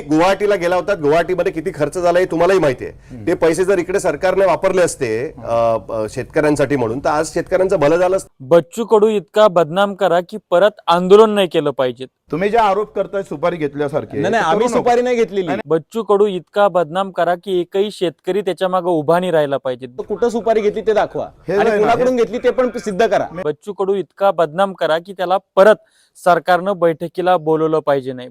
गुवाहाटीला गेला होता. गुवाहाटीमध्ये किती खर्च झाला हे तुम्हालाही माहिती आहे. ते पैसे जर इकडे सरकारने वापरले असते शेतकऱ्यांसाठी म्हणून तर आज शेतकऱ्यांचं भलं झालं असतं. बच्चू कडू इतका बदनाम करा की परत आंदोलन नाही केलं पाहिजे तुम्ही जे आरोप करताय सुपारी घेतल्यासारखे नाही आम्ही. सुपारी नाही घेतलेली. बच्चू कडू इतका बदनाम करा की एकही शेतकरी त्याच्यामागे उभा नाही राहिला पाहिजे. कुठं सुपारी घेतली ते दाखवा. हे कुणाकडून घेतली ते पण सिद्ध करा. बच्चू कडू इतका बदनाम करा की त्याला परत सरकारनं बैठकीला बोलवलं पाहिजे नाही.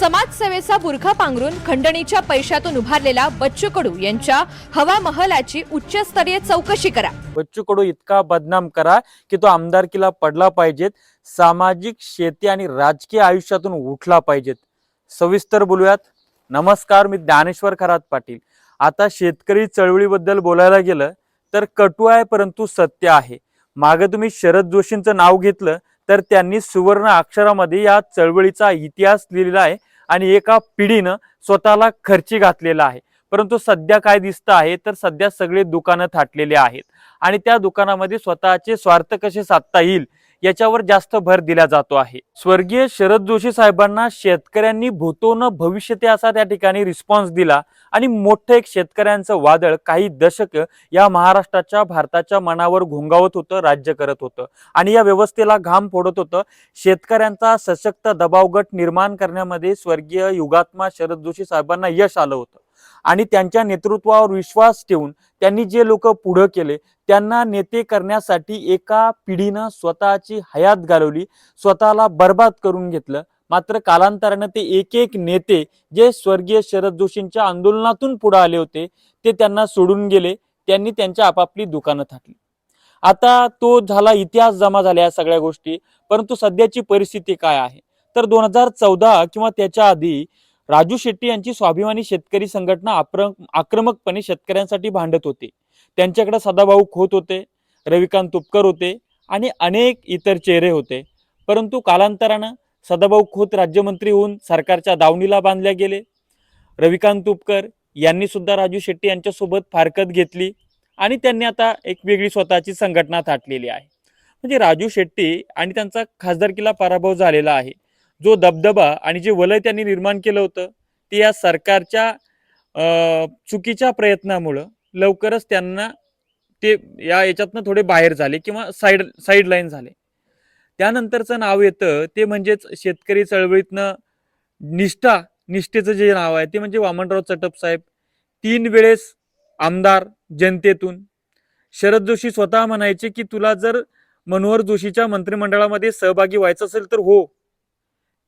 समाजसेवेचा बुरखा पांघरून खंडणीच्या पैशातून उभारलेला बच्चू कडू यांच्या हवा महलाची उच्चस्तरीय चौकशी करा. बच्चू कडू इतका बदनाम करा की तो आमदारकीला पडला पाहिजेत सामाजिक शेती आणि राजकीय आयुष्यातून उठला पाहिजेत. सविस्तर बोलूयात. नमस्कार मी ज्ञानेश्वर खरात पाटील. आता शेतकरी चळवळीबद्दल बोलायला गेलं तर कटू आहे परंतु सत्य आहे. मागे तुम्ही शरद जोशींचं नाव घेतलं तर त्यांनी सुवर्ण अक्षरामध्ये या चळवळीचा इतिहास लिहिलेला आहे. आणि एका पिढीनं स्वतःला खर्ची घातलेला आहे. परंतु सध्या काय दिसतं आहे तर सध्या सगळे दुकानं थाटलेले आहेत. आणि त्या दुकानामध्ये स्वतःचे स्वार्थ कसे साधता येईल याच्यावर जास्त भर दिला जातो आहे. स्वर्गीय शरद जोशी साहेबांना शेतकऱ्यांनी भूतो न भविष्यते असा त्या ठिकाणी रिस्पॉन्स दिला आणि मोठं एक शेतकऱ्यांचं वादळ काही दशक या महाराष्ट्राच्या भारताच्या मनावर घोंगावत होतं राज्य करत होतं. आणि या व्यवस्थेला घाम फोडत होतं. शेतकऱ्यांचा सशक्त दबावगट निर्माण करण्यामध्ये स्वर्गीय युगात्मा शरद जोशी साहेबांना यश आलं होतं. आणि त्यांच्या नेतृत्वावर विश्वास ठेवून त्यांनी जे लोक पुढं केले त्यांना नेते करण्यासाठी एका पिढीनं स्वतःची हयात घालवली स्वतःला बर्बाद करून घेतलं. मात्र कालांतराने ते एक एक नेते जे स्वर्गीय शरद जोशींच्या आंदोलनातून पुढे आले होते ते त्यांना सोडून गेले त्यांनी त्यांच्या आपापली दुकानं थाटली. आता तो झाला इतिहास जमा झाला या सगळ्या गोष्टी परंतु सध्याची परिस्थिती काय आहे? तर दोन हजार चौदा किंवा त्याच्या आधी राजू शेट्टी यांची स्वाभिमानी शेतकरी संघटना आक्रमकपणे शेतकऱ्यांसाठी भांडत होते. त्यांच्याकडे सदाभाऊ खोत होते रविकांत तुपकर होते आणि अनेक इतर चेहरे होते. परंतु कालांतरानं सदाभाऊ खोत राज्यमंत्री होऊन सरकारच्या दावणीला बांधल्या गेले. रविकांत तुपकर यांनी सुद्धा राजू शेट्टी यांच्यासोबत फारकत घेतली आणि त्यांनी आता एक वेगळी स्वतःची संघटना थाटलेली आहे. म्हणजे राजू शेट्टी आणि त्यांचा खासदारकीला पराभव झालेला आहे. जो दबदबा आणि जे वलय त्यांनी निर्माण केलं होतं ते या सरकारच्या चुकीच्या प्रयत्नामुळं लवकरच त्यांना ते या याच्यातनं थोडे बाहेर झाले किंवा साईड साईडलाईन झाले. त्यानंतरचं नाव येतं ते म्हणजेच शेतकरी चळवळीतनं निष्ठा निष्ठेचं जे नाव आहे ते म्हणजे वामनराव चटप साहेब. तीन वेळेस आमदार जनतेतून. शरद जोशी स्वतः म्हणायचे की तुला जर मनोहर जोशीच्या मंत्रिमंडळामध्ये सहभागी व्हायचं असेल तर हो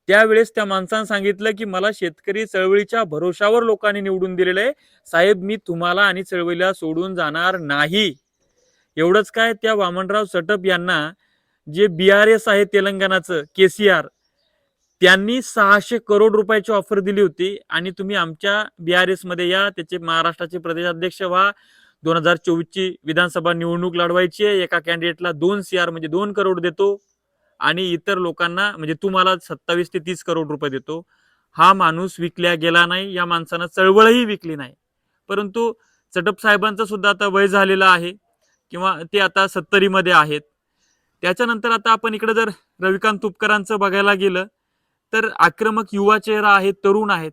त्यावेळेस त्या माणसानं सांगितलं की मला शेतकरी चळवळीच्या भरोशावर लोकांनी निवडून दिलेलं आहे. साहेब मी तुम्हाला आणि चळवळीला सोडून जाणार नाही. एवढंच काय त्या वामनराव सटप यांना जे बी आर एस आहे तेलंगणाचं के सी आर त्यांनी सहाशे करोड रुपयाची ऑफर दिली होती. आणि तुम्ही आमच्या बी आर एसमध्ये या त्याचे महाराष्ट्राचे प्रदेशाध्यक्ष व्हा. दोन हजार चोवीसची विधानसभा निवडणूक लढवायची आहे. एका कॅन्डिडेटला दोन सी आर म्हणजे दोन करोड देतो. आणि इतर लोकांना म्हणजे तुम्हाला सत्तावीस ते तीस करोड रुपये देतो. हा माणूस विकल्या गेला नाही या माणसानं चळवळही विकली नाही. परंतु चटप साहेबांचं सुद्धा आता वय झालेलं आहे किंवा ते आता सत्तरीमध्ये आहेत. त्याच्यानंतर आता आपण इकडे जर रविकांत तुपकरांचं बघायला गेलं तर आक्रमक युवा चेहरा आहेत तरुण आहेत.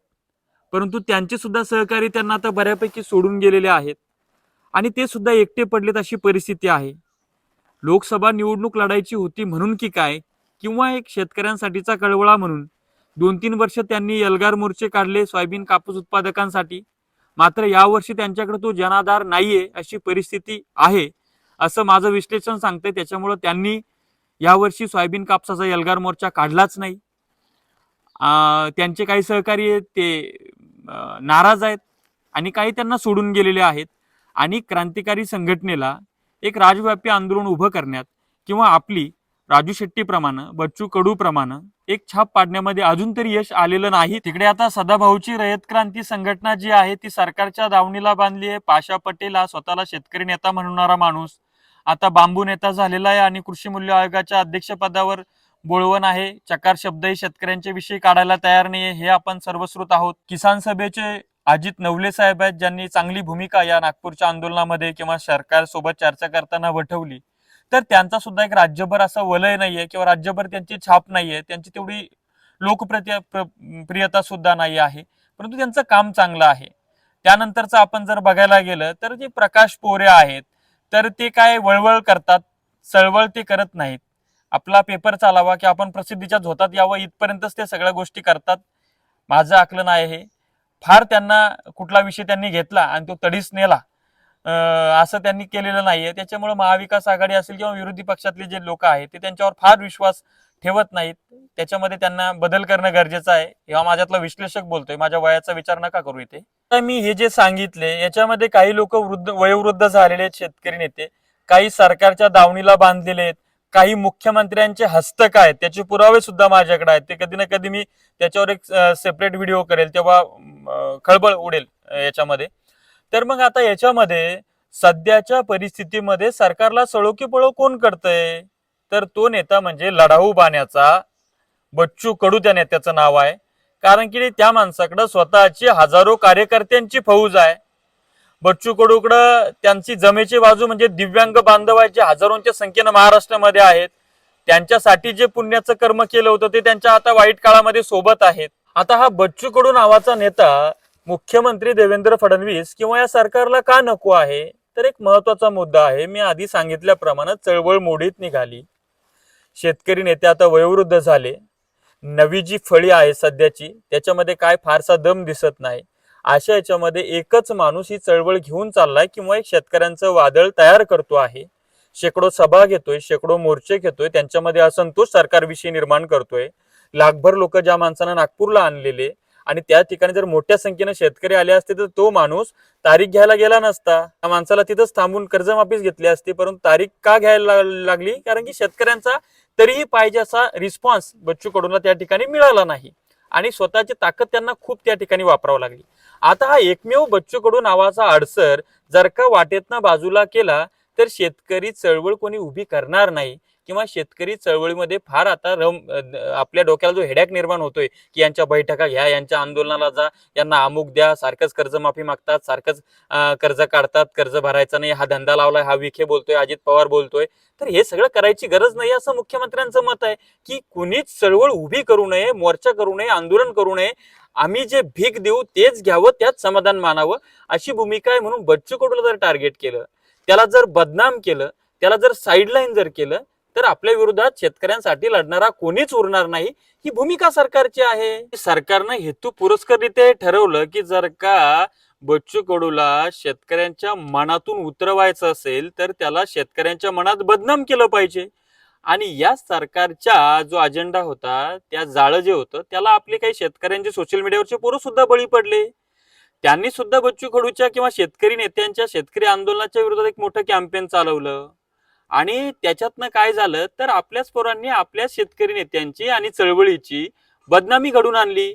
परंतु त्यांचे सुद्धा सहकारी त्यांना आता बऱ्यापैकी सोडून गेलेले आहेत. आणि ते सुद्धा एकटे पडलेत अशी परिस्थिती आहे. लोकसभा निवडणूक लढायची होती म्हणून की काय? किंवा एक शेतकऱ्यांसाठीचा कळवळा म्हणून? दोन तीन वर्ष त्यांनी एल्गार मोर्चे काढले सोयाबीन कापूस उत्पादकांसाठी. मात्र यावर्षी त्यांच्याकडे तो जनाधार नाहीये अशी परिस्थिती आहे असं माझं विश्लेषण सांगतंय. त्याच्यामुळं त्यांनी यावर्षी सोयाबीन कापसाचा एल्गार मोर्चा काढलाच नाही. त्यांचे काही सहकारी आहेत ते नाराज आहेत आणि काही त्यांना सोडून गेलेले आहेत. आणि क्रांतिकारी संघटनेला एक राजव्यापी आंदोलन उभं करण्यात किंवा आपली राजू शेट्टीप्रमाणे बच्चू कडू प्रमाणे एक छाप पाडण्यामध्ये अजून तरी यश आलेलं नाही. तिकडे आता सदाभाऊची रयत क्रांती संघटना जी आहे ती सरकारच्या दावणीला बांधली आहे. पाशा पटेल हा स्वतःला शेतकरी नेता म्हणणारा माणूस. आता बांबू नेता झालेला आहे आणि कृषी मूल्य आयोगाच्या अध्यक्षपदावर बोळवण आहे. चकार शब्दही शेतकऱ्यांच्या विषयी काढायला तयार नाहीये. हे आपण सर्वश्रुत आहोत. किसान सभेचे अजित नवले साहेब आहेत ज्यांनी चांगली भूमिका या नागपूरच्या आंदोलनामध्ये किंवा सरकारसोबत चर्चा करताना वठवली. तर त्यांचा सुद्धा एक राज्यभर असं वलय नाहीये किंवा राज्यभर त्यांची छाप नाहीये त्यांची तेवढी लोकप्रिय प्र- प्रियता सुद्धा नाही आहे. परंतु त्यांचं काम चांगलं आहे. त्यानंतरचं आपण जर बघायला गेलं तर जे प्रकाश पोरे आहेत तर ते काय वळवळ करतात चळवळ ते करत नाहीत. आपला पेपर चालावा की आपण प्रसिद्धीच्या झोतात यावं इथपर्यंतच ते सगळ्या गोष्टी करतात. माझं आकलन आहे हे. फार त्यांना कुठला विषय त्यांनी घेतला आणि तो तडीस नेला. असं त्यांनी केलेलं नाहीये. त्याच्यामुळे महाविकास आघाडी असेल किंवा विरोधी पक्षातले जे लोक आहेत ते त्यांच्यावर फार विश्वास ठेवत नाहीत. त्याच्यामध्ये त्यांना बदल करणं गरजेचं आहे. किंवा माझ्यातला विश्लेषक बोलतोय. माझ्या वयाचा विचार नका करू इथे. मी हे जे सांगितले याच्यामध्ये काही लोक वृद्ध वयोवृद्ध झालेले आहेत शेतकरी नेते. काही सरकारच्या दावणीला बांधलेले आहेत. काही मुख्यमंत्र्यांचे हस्तक आहेत त्याचे पुरावे सुद्धा माझ्याकडे आहेत. ते कधी ना कधी मी त्याच्यावर एक सेपरेट व्हिडिओ करेल तेव्हा खळबळ उडेल याच्यामध्ये. तर मग आता याच्यामध्ये सध्याच्या परिस्थितीमध्ये सरकारला सळो की पळो कोण करतंय? तर तो नेता म्हणजे लढाऊ बाण्याचा बच्चू कडू त्या नेत्याचं नाव आहे. कारण की त्या माणसाकडं स्वतःची हजारो कार्यकर्त्यांची फौज आहे. बच्चू कडूकडं त्यांची जमेची बाजू म्हणजे दिव्यांग बांधवाचे हजारोंच्या संख्येनं महाराष्ट्रामध्ये आहेत. त्यांच्यासाठी जे पुण्याचं कर्म केलं होतं ते त्यांच्या आता वाईट काळामध्ये सोबत आहेत. आता हा बच्चू कडू नावाचा नेता मुख्यमंत्री देवेंद्र फडणवीस किंवा या सरकारला का नको आहे? तर एक महत्त्वाचा मुद्दा आहे. मी आधी सांगितल्याप्रमाणे चळवळ मोडीत निघाली. शेतकरी नेते आता वयोवृद्ध झाले. नवी जी फळी आहे सध्याची त्याच्यामध्ये काय फारसा दम दिसत नाही. अशा याच्यामध्ये एकच माणूस ही चळवळ घेऊन चाललाय किंवा एक शेतकऱ्यांचं वादळ तयार करतो आहे. शेकडो सभा घेतोय शेकडो मोर्चे घेतोय त्यांच्यामध्ये असंतोष सरकारविषयी निर्माण करतोय. लाखभर लोक ज्या माणसानं नागपूरला आणलेले आणि त्या ठिकाणी जर मोठ्या संख्येने शेतकरी आले असते तर तो माणूस तारीख घ्यायला गेला नसता. त्या माणसाला तिथंच थांबून कर्जमाफीच घेतली असती परंतु तारीख का घ्यायला लागली? कारण की शेतकऱ्यांचा तरीही पाहिजे असा रिस्पॉन्स बच्चू कडूला त्या ठिकाणी मिळाला नाही. आणि स्वतःची ताकद त्यांना खूप त्या ठिकाणी वापरावं लागली. आता हा एकमेव बच्चू कडू नावाचा अडसर जर का वाटेतनं बाजूला केला तर शेतकरी चळवळ कोणी उभी करणार नाही. किंवा शेतकरी चळवळीमध्ये फार आता रम आपल्या डोक्याला जो हेडॅक निर्माण होतोय की यांच्या बैठका घ्या यांच्या आंदोलनाला जा यांना अमुक द्या सारखंच कर्जमाफी मागतात सारखंच कर्ज काढतात कर्ज भरायचं नाही हा धंदा लावलाय हा विखे बोलतोय अजित पवार बोलतोय. तर हे सगळं करायची गरज नाही असं मुख्यमंत्र्यांचं मत आहे की कुणीच चळवळ उभी करू नये मोर्चा करू नये आंदोलन करू नये आम्ही जे भीक देऊ तेच घ्यावं त्यात समाधान मानावं अशी भूमिका आहे म्हणून बच्चू कडूला जर टार्गेट केलं त्याला जर बदनाम केलं त्याला जर साईडलाईन जर केलं तर आपल्या विरोधात शेतकऱ्यांसाठी लढणारा कोणीच उरणार नाही. ही भूमिका सरकारची आहे. सरकारनं हेतू पुरस्कररित्या हे ठरवलं की जर का बच्चू कडूला शेतकऱ्यांच्या मनातून उतरवायचं असेल तर त्याला शेतकऱ्यांच्या मनात बदनाम केलं पाहिजे. आणि या सरकारच्या जो अजेंडा होता त्या जाळं जे होतं त्याला आपले काही शेतकऱ्यांचे सोशल मीडियावरचे पोरं सुद्धा बळी पडले. त्यांनी सुद्धा बच्चू कडूच्या किंवा शेतकरी नेत्यांच्या शेतकरी आंदोलनाच्या विरोधात एक मोठं कॅम्पेन चालवलं. आणि त्याच्यातनं काय झालं तर आपल्याच पोरांनी आपल्या शेतकरी नेत्यांची आणि चळवळीची बदनामी घडून आणली.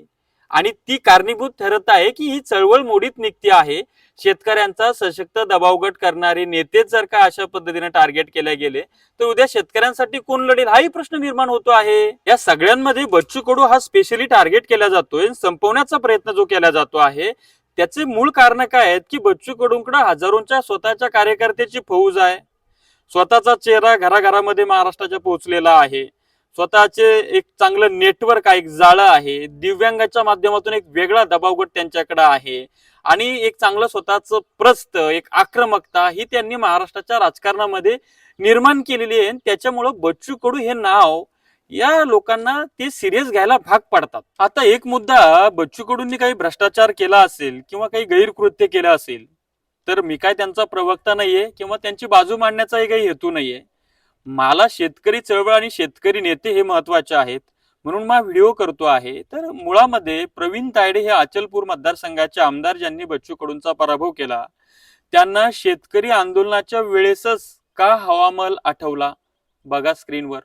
आणि ती कारणीभूत ठरत आहे की ही चळवळ मोडीत निघते आहे. शेतकऱ्यांचा सशक्त दबावगट करणारे नेतेच जर का अशा पद्धतीने टार्गेट केले गेले तर उद्या शेतकऱ्यांसाठी कोण लढेल? हाही प्रश्न निर्माण होतो आहे. या सगळ्यांमध्ये बच्चू कडू हा स्पेशली टार्गेट केला जातोय संपवण्याचा प्रयत्न जो केला जातो आहे त्याचे मूळ कारण काय आहेत की बच्चू कडूंकडे हजारोंच्या स्वतःच्या कार्यकर्त्याची फौज आहे. स्वतःचा चेहरा घराघरामध्ये महाराष्ट्राच्या पोहोचलेला आहे. स्वतःचे एक चांगलं नेटवर्क आहे एक जाळं आहे. दिव्यांगाच्या माध्यमातून एक वेगळा दबावगट त्यांच्याकडे आहे. आणि एक चांगलं स्वतःचं प्रस्त एक आक्रमकता ही त्यांनी महाराष्ट्राच्या राजकारणामध्ये निर्माण केलेली आहे. आणि त्याच्यामुळं बच्चू कडू हे नाव या लोकांना ते सिरियस घ्यायला भाग पाडतात. आता एक मुद्दा बच्चू कडूंनी काही भ्रष्टाचार केला असेल किंवा काही गैरकृत्य केलं असेल तर मी काय त्यांचा प्रवक्ता नाहीये किंवा त्यांची बाजू मांडण्याचाही काही हेतू नाहीये. मला शेतकरी चळवळ आणि शेतकरी नेते हे महत्त्वाचे आहेत म्हणून हा व्हिडिओ करतो आहे. तर मुळामध्ये प्रवीण तायडे हे अचलपूर मतदारसंघाचे आमदार ज्यांनी बच्चू कडूंचा पराभव केला त्यांना शेतकरी आंदोलनाच्या वेळेसच का हवामल आठवला? बघा स्क्रीनवर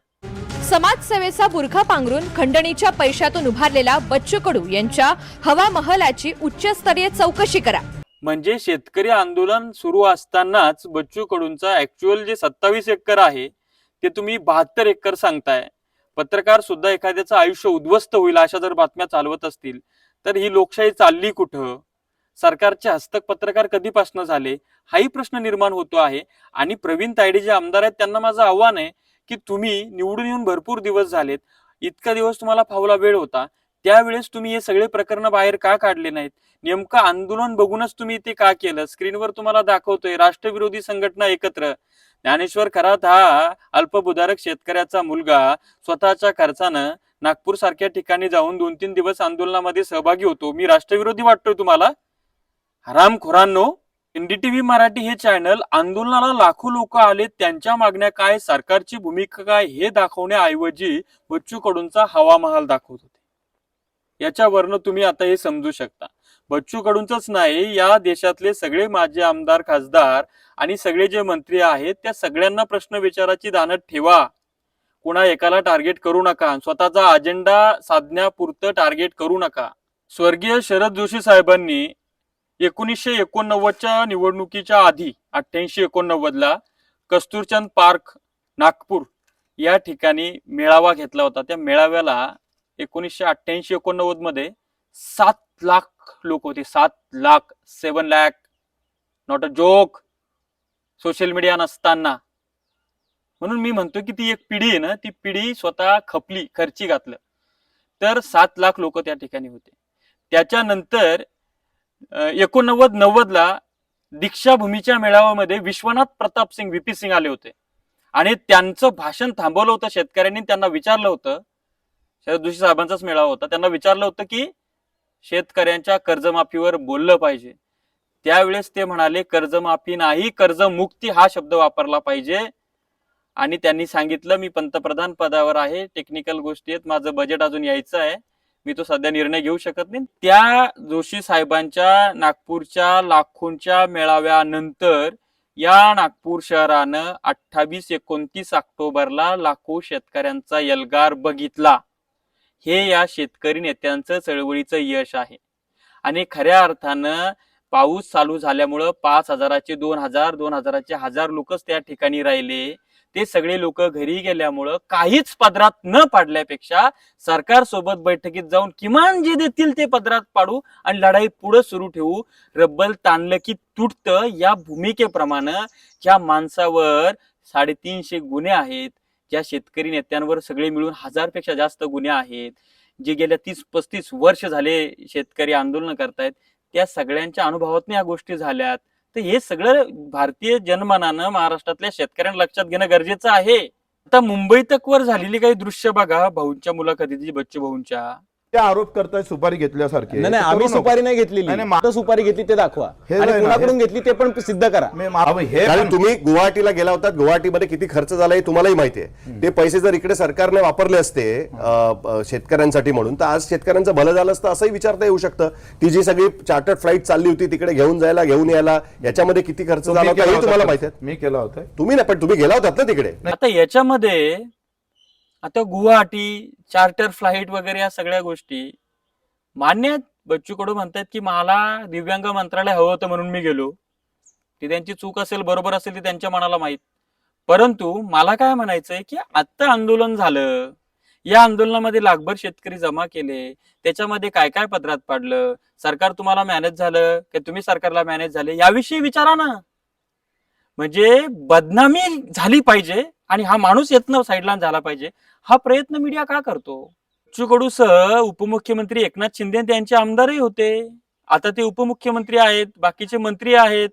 समाजसेवेचा बुरखा पांघरून खंडणीच्या पैशातून उभारलेला बच्चू कडू यांच्या हवा महलाची उच्चस्तरीय चौकशी करा. म्हणजे शेतकरी आंदोलन सुरू असतानाच बच्चू कडूंचा ऍक्च्युअल जे सत्तावीस एकर आहे ते तुम्ही बहात्तर एकर सांगताय. पत्रकार सुद्धा एखाद्याचं आयुष्य उद्ध्वस्त होईल अशा जर बातम्या चालवत असतील तर ही लोकशाही चालली कुठं? सरकारचे हस्तक पत्रकार कधीपासून झाले? हाही प्रश्न निर्माण होतो आहे. आणि प्रवीण तायडे जे आमदार आहेत त्यांना माझं आव्हान आहे की तुम्ही निवडून येऊन भरपूर दिवस झालेत. इतका दिवस तुम्हाला फावला वेळ होता. त्यावेळेस तुम्ही हे सगळे प्रकरण बाहेर का काढले नाहीत? नेमकं आंदोलन बघूनच तुम्ही ते का केलं? स्क्रीनवर तुम्हाला दाखवतोय राष्ट्रविरोधी संघटना एकत्र. ज्ञानेश्वर खरात हा अल्पभूधारक शेतकऱ्याचा मुलगा स्वतःच्या खर्चानं नागपूर सारख्या ठिकाणी जाऊन दोन तीन दिवस आंदोलनामध्ये सहभागी होतो. मी राष्ट्रविरोधी वाटतोय तुम्हाला? हराम खुरांनो एनडीटीव्ही मराठी हे चॅनल आंदोलनाला लाखो लोक आले त्यांच्या मागण्या काय? सरकारची भूमिका काय? हे दाखवण्याऐवजी बच्चू कडूंचा हवामहाल दाखवत होते. याच्यावरनं तुम्ही आता हे समजू शकता. बच्चू कडूंच नाही या देशातले सगळे माजी आमदार खासदार आणि सगळे जे मंत्री आहेत त्या सगळ्यांना प्रश्न विचाराची दानत ठेवा. कुणा एकाला टार्गेट करू नका स्वतःचा अजेंडा साधण्यापुरतं टार्गेट करू नका. स्वर्गीय शरद जोशी साहेबांनी एकोणीसशे एकोणनव्वदच्या निवडणुकीच्या आधी अठ्ठ्याऐंशी एकोणनव्वदला कस्तुरचंद पार्क नागपूर या ठिकाणी मेळावा घेतला होता. त्या मेळाव्याला एकोणीसशे अठ्ठ्याऐंशी एकोणनव्वदमध्ये सात लाख लोक होते. सात lakh seven lakh not a joke social media नसताना. म्हणून मी म्हणतो की ती एक पिढी आहे ना ती पिढी स्वतः खपली खर्ची घातलं. तर सात लाख लोक त्या ठिकाणी होते. त्याच्यानंतर एकोणनव्वद नव्वदला दीक्षाभूमीच्या मेळाव्यामध्ये विश्वनाथ प्रताप सिंग व्हीपी सिंग आले होते. आणि त्यांचं भाषण थांबवलं होतं शेतकऱ्यांनी त्यांना विचारलं होतं. शरद जोशी साहेबांचाच मेळावा होता. त्यांना विचारलं होतं की शेतकऱ्यांच्या कर्जमाफीवर बोललं पाहिजे. त्यावेळेस ते म्हणाले कर्जमाफी नाही कर्जमुक्ती हा शब्द वापरला पाहिजे. आणि त्यांनी सांगितलं मी पंतप्रधान पदावर आहे टेक्निकल गोष्टी आहेत माझं बजेट अजून यायचं आहे. मी तो सध्या निर्णय घेऊ शकत नाही. त्या जोशी साहेबांच्या नागपूरच्या लाखोंच्या मेळाव्यानंतर या नागपूर शहरानं अठ्ठावीस एकोणतीस ऑक्टोबरला लाखो शेतकऱ्यांचा एल्गार बघितला. हे या शेतकरी नेत्यांचं चळवळीचं यश आहे. आणि खऱ्या अर्थानं पाऊस चालू झाल्यामुळं पाच हजाराचे दोन हजार दोन हजाराचे हजार लोकच त्या ठिकाणी राहिले. ते सगळे लोक घरी गेल्यामुळं काहीच पदरात न पाडल्यापेक्षा सरकार सोबत बैठकीत जाऊन किमान जे देतील ते पदरात पाडू आणि लढाई पुढे सुरू ठेवू रब्बल ताणलं की तुटतं या भूमिकेप्रमाणे ज्या माणसावर साडेतीनशे गुन्हे आहेत. ज्या शेतकरी नेत्यांवर सगळे मिळून हजारपेक्षा जास्त गुन्हे आहेत जे गेल्या तीस पस्तीस वर्ष झाले शेतकरी आंदोलन करतायत त्या सगळ्यांच्या अनुभवातून या गोष्टी झाल्यात. तर हे सगळं भारतीय जनमानानं महाराष्ट्रातल्या शेतकऱ्यांना लक्षात घेणं गरजेचं आहे. आता मुंबई तक वर झालेली काही दृश्य बघा भाऊंच्या मुलाखतीची बच्चू भाऊंच्या. ते आरोप करताय सुपारी घेतल्यासारखे नाही आम्ही. सुपारी नाही घेतलेली. नाही, मा- सुपारी घेतली ते दाखवा. हे आणि नाही ना, कुणाकडून घेतली ते पण सिद्ध करा. हे कारण पण- तुम्ही गुवाहाटीला गेला होता गुवाहाटीमध्ये किती खर्च झाला हे तुम्हालाही माहिती आहे. ते पैसे जर इकडे सरकारने वापरले असते अ, अ, शेतकऱ्यांसाठी म्हणून तर आज शेतकऱ्यांचं भलं झालं असतं असंही विचारता येऊ शकतं. ती जी सगळी चार्टर्ड फ्लाईट चालली होती तिकडे घेऊन जायला घेऊन यायला याच्यामध्ये किती खर्च तुम्ही झाला होता केला हे तुम्हाला होता माहिती का? आहे. मी केला होता. तुम्ही नाही पण तुम्ही गेला होतात ना तिकडे. आता याच्यामध्ये आता गुवाहाटी चार्टर फ्लाईट वगैरे या सगळ्या गोष्टी मान्य आहेत बच्चू कडू म्हणतात की मला दिव्यांग मंत्रालय हवं होतं म्हणून मी गेलो. ती त्यांची चूक असेल बरोबर असेल ती त्यांच्या मनाला माहीत. परंतु मला काय म्हणायचंय की आता आंदोलन झालं. या आंदोलनामध्ये लाखभर शेतकरी जमा केले. त्याच्यामध्ये काय काय पदरात पाडलं? सरकार तुम्हाला मॅनेज झालं की तुम्ही सरकारला मॅनेज झाले? याविषयी विचारा ना. म्हणजे बदनामी झाली पाहिजे. आणि हा माणूस येतनं साईडला झाला पाहिजे. हा प्रयत्न मीडिया का करतो? कडूसह उपमुख्यमंत्री एकनाथ शिंदे त्यांचे आमदारही होते. आता ते उपमुख्यमंत्री आहेत बाकीचे मंत्री आहेत.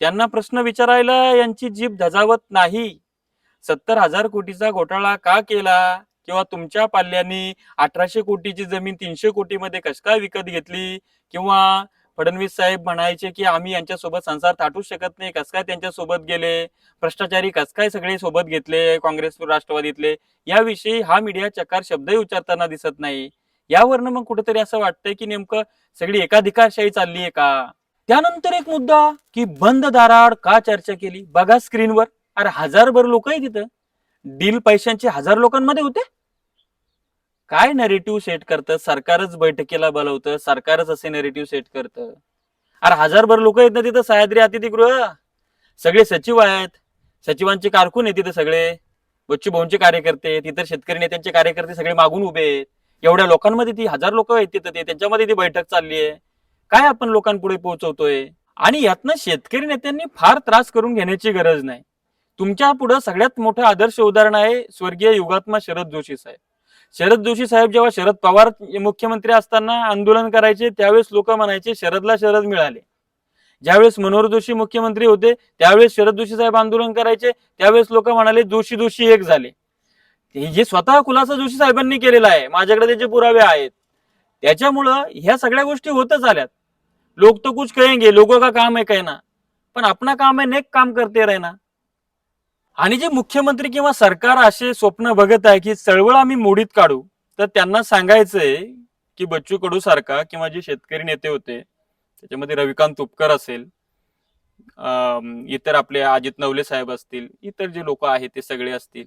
त्यांना प्रश्न विचारायला यांची जीभ धजावत नाही. सत्तर हजार कोटीचा घोटाळा का केला? किंवा तुमच्या पाल्यांनी अठराशे कोटीची जमीन तीनशे कोटीमध्ये कश काय विकत घेतली? किंवा फडणवीस साहेब म्हणायचे की आम्ही यांच्यासोबत संसार थाटू शकत नाही. कस काय त्यांच्यासोबत गेले? भ्रष्टाचारी कस काय सगळे सोबत घेतले काँग्रेस राष्ट्रवादीतले? याविषयी हा मीडिया चकार शब्दही उच्चारताना दिसत नाही. यावरनं मग कुठेतरी असं वाटतंय की नेमकं सगळी एकाधिकारशाही चालली आहे का? त्यानंतर एक मुद्दा की बंद दाराआड का चर्चा केली? बघा स्क्रीनवर अरे हजारभर लोक आहे तिथं डील पैशांचे हजार लोकांमध्ये होते. काय नरेटिव्ह सेट करतं? सरकारच बैठकीला बोलवतं सरकारच असे नरेटिव्ह सेट करतं. अरे हजारभर लोक आहेत ना तिथं सह्याद्री अतिथीगृह. सगळे सचिव आहेत. सचिवांचे कारकून आहे तिथे सगळे. बच्चू भाऊंचे कार्यकर्ते तिथं शेतकरी नेत्यांचे कार्यकर्ते सगळे मागून उभे आहेत. एवढ्या लोकांमध्ये ती हजार लोक आहेत तिथं ते त्यांच्यामध्ये ती बैठक चालली आहे. काय आपण लोकांपुढे पोहोचवतोय? आणि यातनं शेतकरी नेत्यांनी फार त्रास करून घेण्याची गरज नाही. तुमच्यापुढे सगळ्यात मोठं आदर्श उदाहरण आहे स्वर्गीय युगात्मा शरद जोशी साहेब. शरद जोशी साहेब जेव्हा शरद पवार मुख्यमंत्री असताना आंदोलन करायचे त्यावेळेस लोक म्हणायचे शरदला शरद मिळाले. ज्यावेळेस मनोहर जोशी मुख्यमंत्री होते त्यावेळेस शरद जोशी साहेब आंदोलन करायचे त्यावेळेस लोक म्हणाले जोशी जोशी एक झाले. हे जे स्वतः खुलासा जोशी साहेबांनी केलेला आहे माझ्याकडे त्याचे पुरावे आहेत. त्याच्यामुळं ह्या सगळ्या गोष्टी होतच आल्यात. लोक तो कुछ कहेंगे लोगों का काम है कहना. पण अपना काम आहे नेक काम करते रहना. आणि जे मुख्यमंत्री किंवा सरकार असे स्वप्न बघत आहे की चळवळ आम्ही मोडीत काढू तर त्यांना सांगायचंय की बच्चू कडू सारखा किंवा जे शेतकरी नेते होते त्याच्यामध्ये रविकांत तुपकर असेल अं, इतर आपले अजित नवले साहेब असतील इतर जे लोक आहेत ते सगळे असतील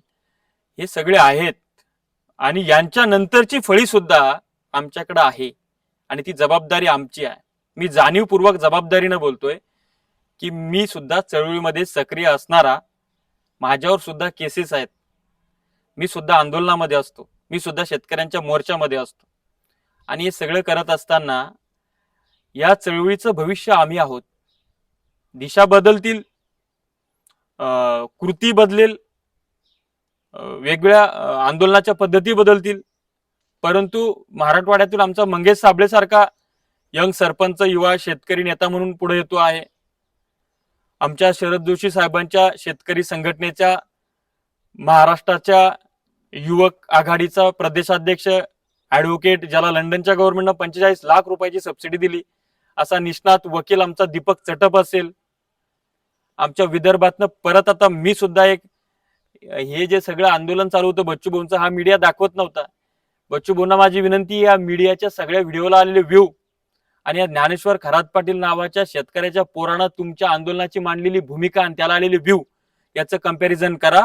हे सगळे आहेत. आणि यांच्या नंतरची फळी सुद्धा आमच्याकडे आहे. आणि ती जबाबदारी आमची आहे. मी जाणीवपूर्वक जबाबदारीनं बोलतोय की मी सुद्धा चळवळीमध्ये सक्रिय असणारा माझ्यावर सुद्धा केसेस आहेत. मी सुद्धा आंदोलनामध्ये असतो. मी सुद्धा शेतकऱ्यांच्या मोर्चामध्ये असतो. आणि हे सगळं करत असताना या चळवळीचं भविष्य आम्ही आहोत. दिशा बदलतील कृती बदलेल वेगवेगळ्या आंदोलनाच्या पद्धती बदलतील. परंतु मराठवाड्यातून आमचा मंगेश साबळेसारखा यंग सरपंच युवा शेतकरी नेता म्हणून पुढे येतो आहे. आमच्या शरद जोशी साहेबांच्या शेतकरी संघटनेच्या महाराष्ट्राच्या युवक आघाडीचा प्रदेशाध्यक्ष ॲडव्होकेट ज्याला लंडनच्या गव्हर्नमेंटनं पंचेचाळीस लाख रुपयाची सबसिडी दिली असा निष्णात वकील आमचा दीपक चटप असेल. आमच्या विदर्भातनं परत आता मी सुद्धा एक हे जे सगळं आंदोलन चालू होतं बच्चू भाऊंचा हा मीडिया दाखवत नव्हता. बच्चू भाऊंना माझी विनंती या मीडियाच्या सगळ्या व्हिडिओला आलेले व्ह्यू आणि या ज्ञानेश्वर खरात पाटील नावाच्या शेतकऱ्याच्या पोरानं तुमच्या आंदोलनाची मांडलेली भूमिका आणि त्याला आलेली व्ह्यू याचं कंपॅरिझन करा.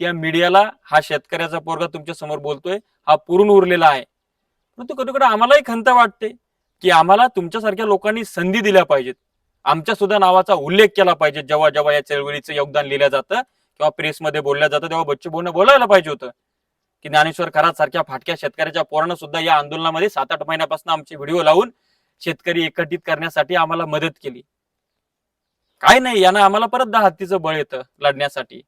त्या मीडियाला हा शेतकऱ्याचा पोरगा तुमच्यासमोर बोलतोय. हा पुरून उरलेला आहे. परंतु कधी कधी आम्हालाही खंत वाटते की आम्हाला तुमच्यासारख्या लोकांनी संधी दिल्या पाहिजेत. आमच्या सुद्धा नावाचा उल्लेख केला पाहिजे. जेव्हा जेव्हा या चळवळीचं योगदान लिहिलं जातं किंवा प्रेसमध्ये बोलल्या जातं तेव्हा बच्चू बोलायला पाहिजे होतं. की ज्ञानेश्वर खरात सारख्या फाटक्या शेतकऱ्याच्या पोरानं सुद्धा या आंदोलनामध्ये सात आठ महिन्यापासून आमचे व्हिडिओ लावून शेतकरी एकत्रित करण्यासाठी आम्हाला मदत केली. काय नाही यानं आम्हाला परत दहा हत्तीचं बळ येतं लढण्यासाठी.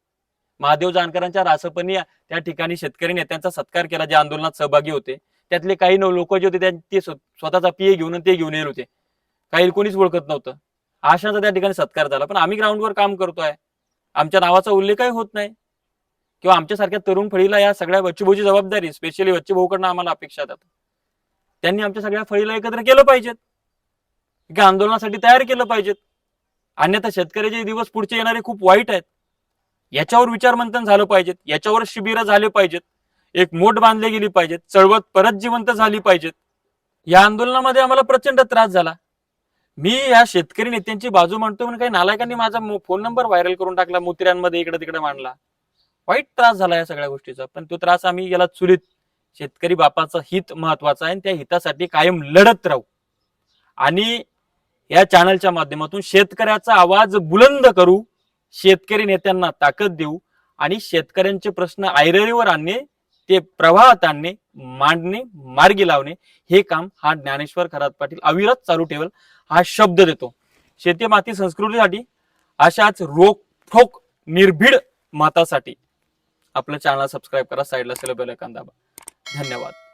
महादेव जानकरांच्या रासपणी त्या ठिकाणी शेतकरी नेत्यांचा सत्कार केला जे आंदोलनात सहभागी होते. त्यातले काही लोक जे होते ते स्वतःचा पीए घेऊन ते घेऊन येत होते. काही कोणीच ओळखत नव्हतं. आशाचा त्या ठिकाणी सत्कार झाला. पण आम्ही ग्राउंडवर काम करतोय. आमच्या नावाचा उल्लेखही होत नाही. किंवा आमच्यासारख्या तरुण फळीला या सगळ्या बच्चूभाऊची जबाबदारी स्पेशली बच्चूभाऊकडनं आम्हाला अपेक्षा जातात. त्यांनी आमच्या सगळ्या फळीला एकत्र केलं पाहिजेत. एका आंदोलनासाठी तयार केलं पाहिजेत. अन्यथा शेतकऱ्याचे दिवस पुढचे येणारे खूप वाईट आहेत. याच्यावर विचारमंथन झालं पाहिजेत. याच्यावर शिबिरं झाले पाहिजेत. एक मोठ बांधले गेली पाहिजेत. चळवळ परत जिवंत झाली पाहिजेत. या आंदोलनामध्ये आम्हाला प्रचंड त्रास झाला. मी या शेतकरी नेत्यांची बाजू मांडतो म्हणून काही नालायकांनी माझा फोन नंबर व्हायरल करून टाकला मुत्र्यांमध्ये इकडे तिकडे मांडला. वाईट त्रास झाला या सगळ्या गोष्टीचा. पण तो त्रास आम्ही याला चुलीत शेतकरी बापाचं हित महत्वाचं आहे आणि त्या हितासाठी कायम लढत राहू. आणि या चॅनलच्या माध्यमातून शेतकऱ्याचा आवाज बुलंद करू शेतकरी नेत्यांना ताकद देऊ आणि शेतकऱ्यांचे प्रश्न ऐरणीवर आणणे ते प्रवाहात आणणे मांडणे मार्गी लावणे हे काम हा ज्ञानेश्वर खरात पाटील अविरत चालू ठेवल हा शब्द देतो. शेती माती संस्कृतीसाठी अशाच रोक ठोक निर्भीड मतासाठी आपलं चॅनल सबस्क्राईब करा साईडला सेल बेल दाबा. धन्यवाद.